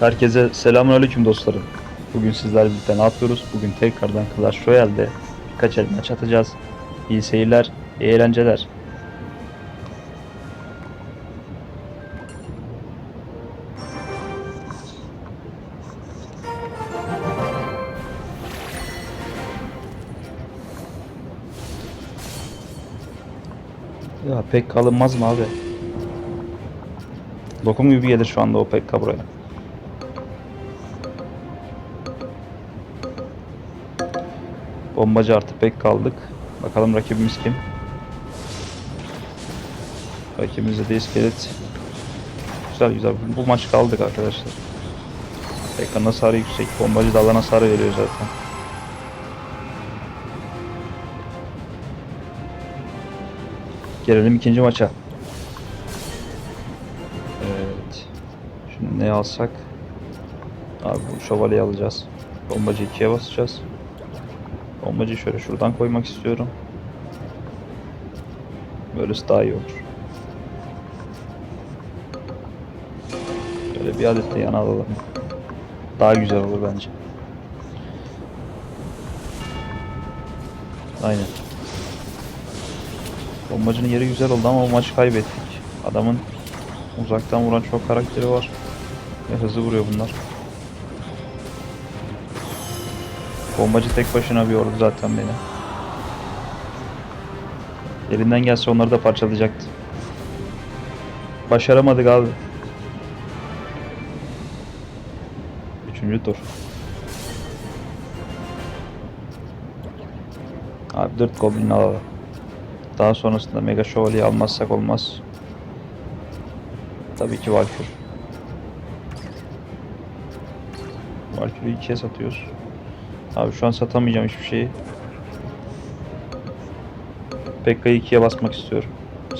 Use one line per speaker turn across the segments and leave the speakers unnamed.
Herkese selamünaleyküm dostlarım. Bugün sizlerle birlikte ne yapıyoruz? Bugün tekrardan Clash Royale'de birkaç el maç atacağız. İyi seyirler, iyi eğlenceler. Ya pek kalınmaz mı abi? Lokum gibi gelir şu anda o pekka buraya. Bombacı artı pek kaldık. Bakalım rakibimiz kim? Rakibimizde de iskelet. Güzel güzel. Bu maç kaldık arkadaşlar. Pekkanın hasarı yüksek. Bombacı da alan hasarı veriyor zaten. Gelelim ikinci maça. Evet. Şimdi ne alsak? Abi bu şövalyeyi alacağız. Bombacı ikiye basacağız. Bombacı şöyle şuradan koymak istiyorum. Böylesi daha iyi olur. Böyle bir adet de yana alalım. Daha güzel olur bence. Aynen. Bombacının yeri güzel oldu ama maçı kaybettik. Adamın uzaktan vuran çok karakteri var. Ve hızlı vuruyor bunlar. Bombacı tek başına bir ordu zaten beni. Elinden gelse onları da parçalayacaktı. Başaramadık abi. Üçüncü tur. Abi 4 goblin alalım. Daha sonrasında Mega Şövalye'yi almazsak olmaz. Tabii ki Valkür. Valkür'ü ikiye satıyoruz. Abi şu an satamayacağım hiçbir şeyi. Pekka'yı ikiye basmak istiyorum.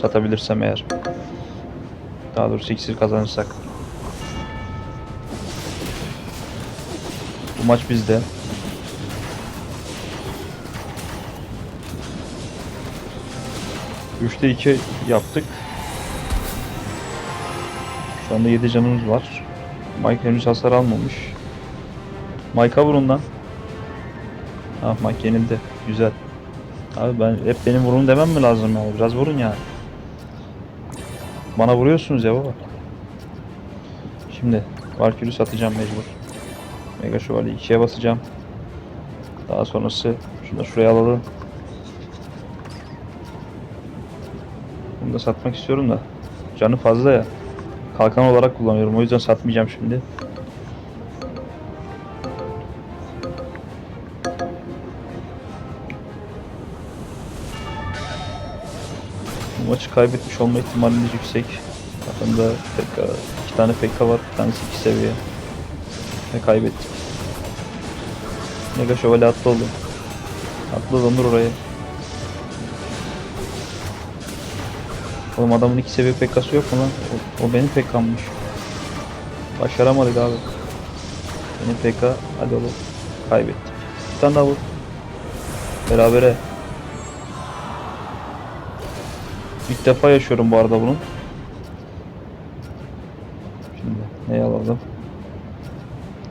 Satabilirsem eğer. Daha doğrusu iksir kazanırsak. Bu maç bizde. Üçte iki yaptık. Şu anda 7 canımız var. Mike henüz hasar almamış. Mike'a vurun. Ah Mike yenildi. Güzel. Abi ben hep benim vurun demem mi lazım yani? Biraz vurun ya. Bana vuruyorsunuz ya baba. Şimdi Valkyrie'yi satacağım mecbur. Mega Şövalye 2'ye basacağım. Daha sonrası şunu da şuraya alalım. Bunu da satmak istiyorum da. Canı fazla ya. Kalkan olarak kullanıyorum. O yüzden satmayacağım şimdi. Maçı kaybetmiş olma ihtimalimiz yüksek. Takımda PK, iki tane PK var. Bir tanesi iki seviye. Ve kaybettik. Mega şövalye atlı oldum. Atlı dondur oraya. Oğlum adamın iki seviye PK'sı yok mu lan? O, o benim PK'mmış. Başaramadık abi. Benim PK hadi oğlum. Kaybettik. Bir tane daha vur. Berabere. İlk defa yaşıyorum bu arada bunu. Şimdi ne alalım?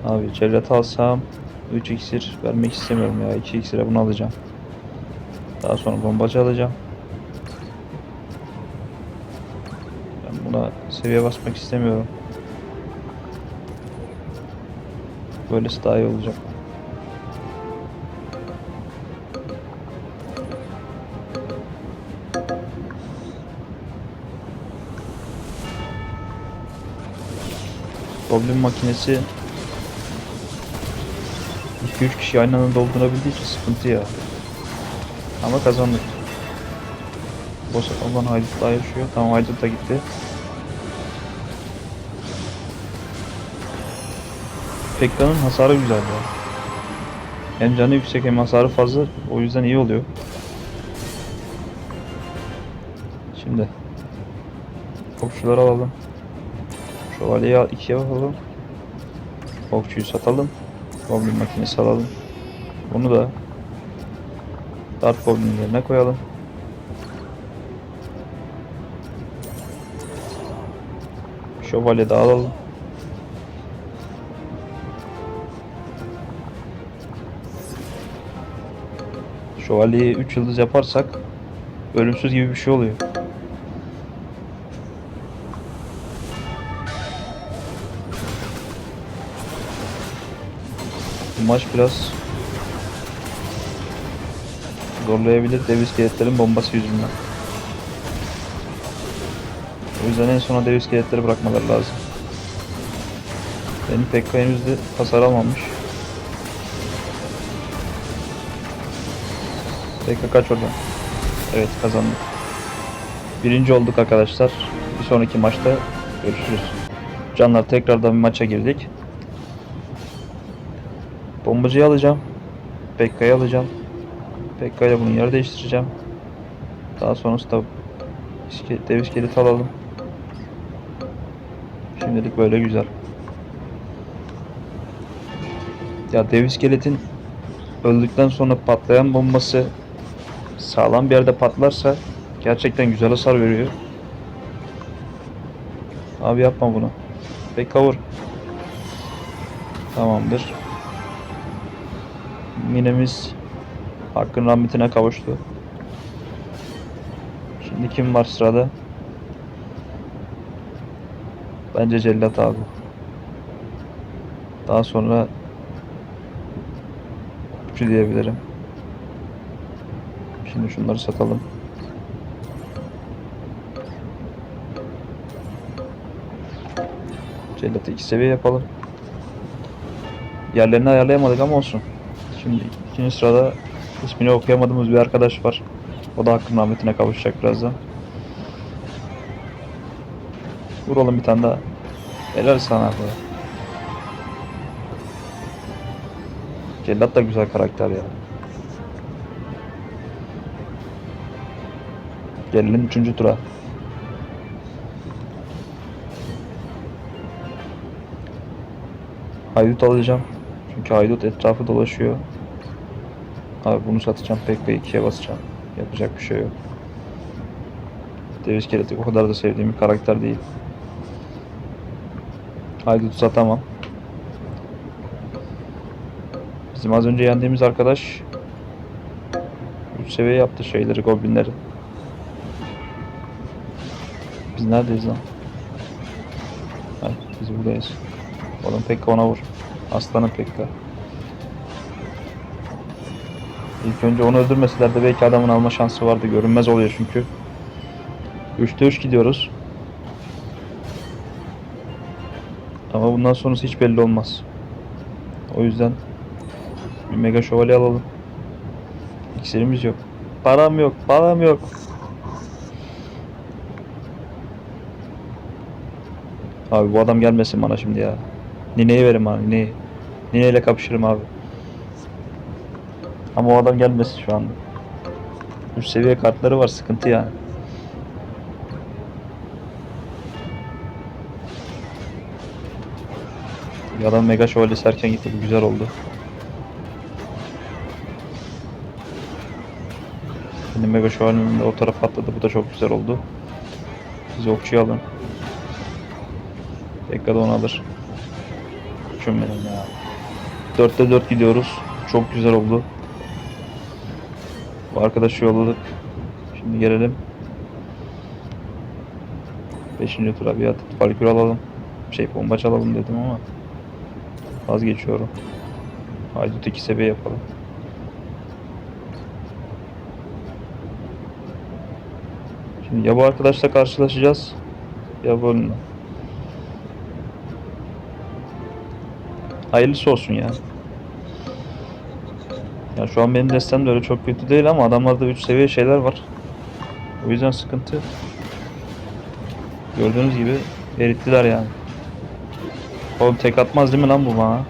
Abi cellat alsam 3 iksir vermek istemiyorum ya. 2 iksire bunu alacağım. Daha sonra bombacı alacağım. Ben buna seviye basmak istemiyorum. Böylesi daha iyi olacak. Goblin makinesi 2-3 kişi aynı anda doldurabildiği için sıkıntı ya. Ama kazandık. Boss olan Haydut daha yaşıyor. Tamam Haydut da gitti. Pekka'nın hasarı güzel ya. Hem canı yüksek hem hasarı fazla. O yüzden iyi oluyor. Şimdi okçuları alalım. Şövalyeyi ikiye bakalım. Okçuyu satalım. Goblin makinesi alalım. Bunu da Dark Goblin yerine koyalım. Şövalye de alalım. Şövalyeyi 3 yıldız yaparsak ölümsüz gibi bir şey oluyor. Bu maç biraz zorlayabilir dev iskeletlerin bombası yüzünden. O yüzden en sona dev iskeletleri bırakmaları lazım. Benim Pekka henüz de hasar almamış. Pekka kaç oradan. Evet kazandık. Birinci olduk arkadaşlar. Bir sonraki maçta görüşürüz. Canlar tekrardan bir maça girdik. Bombacıyı alacağım. Pekka'yı alacağım. Pekka ile bunun yer değiştireceğim. Daha sonrasında iskelet, dev iskeleti alalım. Şimdilik böyle güzel. Ya dev iskeletin öldükten sonra patlayan bombası sağlam bir yerde patlarsa gerçekten güzel hasar veriyor. Abi yapma bunu. Pekka vur. Tamamdır. Minemiz Hakkın rahmetine kavuştu. Şimdi kim var sırada? Bence Cellat abi. Daha sonra Okçu diyebilirim. Şimdi şunları satalım. Cellat'ı iki seviye yapalım. Yerlerini ayarlayamadık ama olsun. Şimdi ikinci sırada ismini okuyamadığımız bir arkadaş var. O da hakkın rahmetine kavuşacak birazdan. Vuralım bir tane daha. Helal sana abi. Cellat da güzel karakter ya. Gelelim 3. tura. Haydut alacağım. Çünkü haydut etrafı dolaşıyor. Abi bunu satacağım. Pek ve ikiye basacağım. Yapacak bir şey yok. Dev iskeleti o kadar da sevdiğim bir karakter değil. Haydut'u satamam. Bizim az önce yendiğimiz arkadaş 3 seviye yaptı şeyleri, goblinleri. Biz neredeyiz lan? Ha, biz buradayız. Oğlum Pekka ona vur. Aslanım Pekka. İlk önce onu öldürmeseler de belki adamın alma şansı vardı. Görünmez oluyor çünkü. 3'te 3 gidiyoruz. Ama bundan sonrası hiç belli olmaz. O yüzden bir mega şövalye alalım. İksirimiz yok. Param yok, param yok. Abi bu adam gelmesin bana şimdi ya. Nineyi verin bana, nineyi. Nineyle kapışırım abi. Ama o adam gelmesin şu anda. Üst seviye kartları var, sıkıntı yani. Adam mega şövalyesi erken gitti, bu güzel oldu. Benim mega şövalyemin de o taraf patladı, bu da çok güzel oldu. Siz okçuyu alın. Da onu alır. Benim ya. 4'te 4 gidiyoruz. Çok güzel oldu. Bu arkadaşı yolladık. Şimdi gelelim. 5. tura bir adet Valkür alalım. Şey bomba çalalım dedim ama vazgeçiyorum. Haydut 2 seviye yapalım. Şimdi ya bu arkadaşla karşılaşacağız ya bu onunla. Hayırlısı olsun ya. Ya şu an benim destem de öyle çok kötü değil ama adamlarda 3 seviye şeyler var. O yüzden sıkıntı. Gördüğünüz gibi erittiler yani. Oğlum tek atmaz değil mi lan bu bana?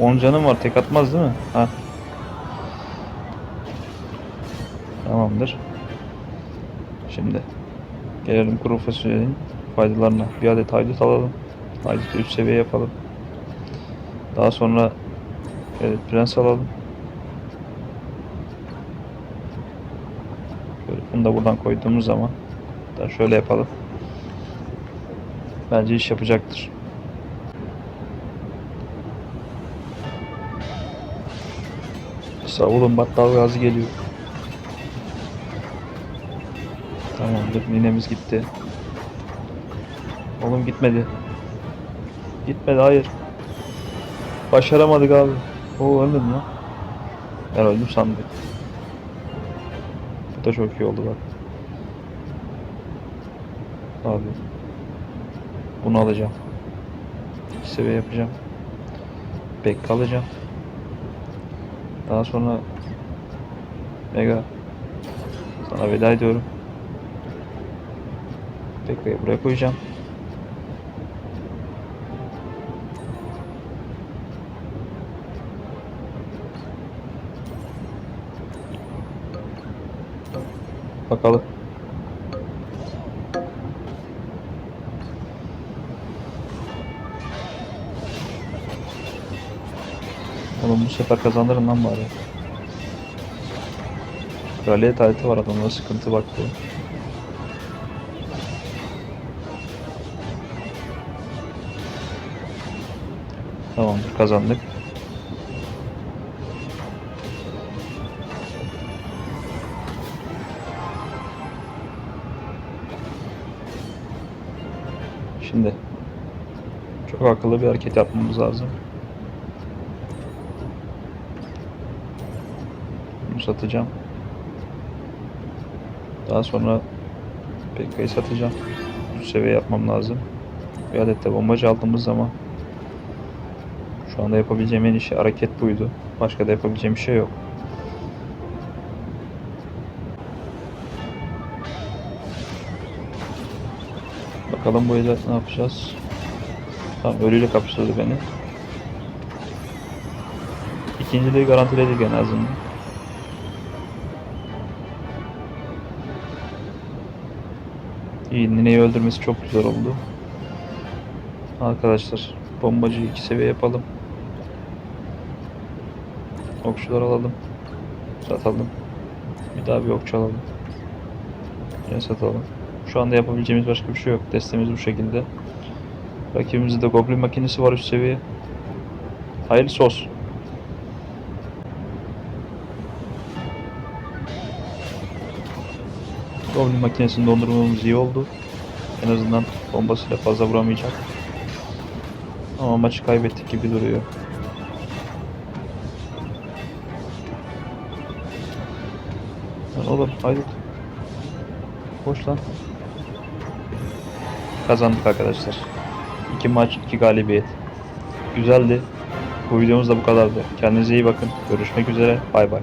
10 canım var tek atmaz değil mi? Ha. Tamamdır. Şimdi gelelim kuru fasulyenin faydalarına. Bir adet haydut alalım. Haydutu 3 seviye yapalım. Daha sonra evet prens alalım. Böyle bunu da buradan koyduğumuz zaman da şöyle yapalım. Bence iş yapacaktır. Savulun battal gazı geliyor. Tamamdır ninemiz gitti. Oğlum gitmedi. Gitmedi hayır. Başaramadık abi. Oo ölmedim lan. Ben öldüm sandım. Bu da çok iyi oldu bak. Abi. Bunu alacağım. İki yapacağım. Bek alacağım. Daha sonra Mega sana veda ediyorum. Bekka'yı buraya koyacağım. Bakalım. Oğlum bu sefer kazanırım lan bari. Kraliyet aleti var adamda sıkıntı bak bu. Tamamdır kazandık. Şimdi çok akıllı bir hareket yapmamız lazım. Bunu satacağım. Daha sonra Pekka'yı satacağım. Üst seviye yapmam lazım. Bir adet de bombacı aldığımız zaman şu anda yapabileceğim en iyi hareket buydu. Başka da yapabileceğim bir şey yok. Bakalım bu elde ne yapacağız. Tamam ölüyle kapıştırdı beni. İkinciliği garantiledik en azından. İyi nineyi öldürmesi çok güzel oldu. Arkadaşlar bombacıyı iki seviye yapalım. Okçular alalım. Satalım. Bir daha bir okçu alalım. Yine satalım. Şu anda yapabileceğimiz başka bir şey yok. Destemiz bu şekilde. Rakibimizde de goblin makinesi var üst seviye. Hayırlısı olsun. Goblin makinesini dondurmamız iyi oldu. En azından bombasıyla fazla vuramayacak. Ama maçı kaybettik gibi duruyor. Oğlum haydi. Boş lan. Kazandık arkadaşlar. İki maç, iki galibiyet. Güzeldi. Bu videomuz da bu kadardı. Kendinize iyi bakın. Görüşmek üzere. Bay bay.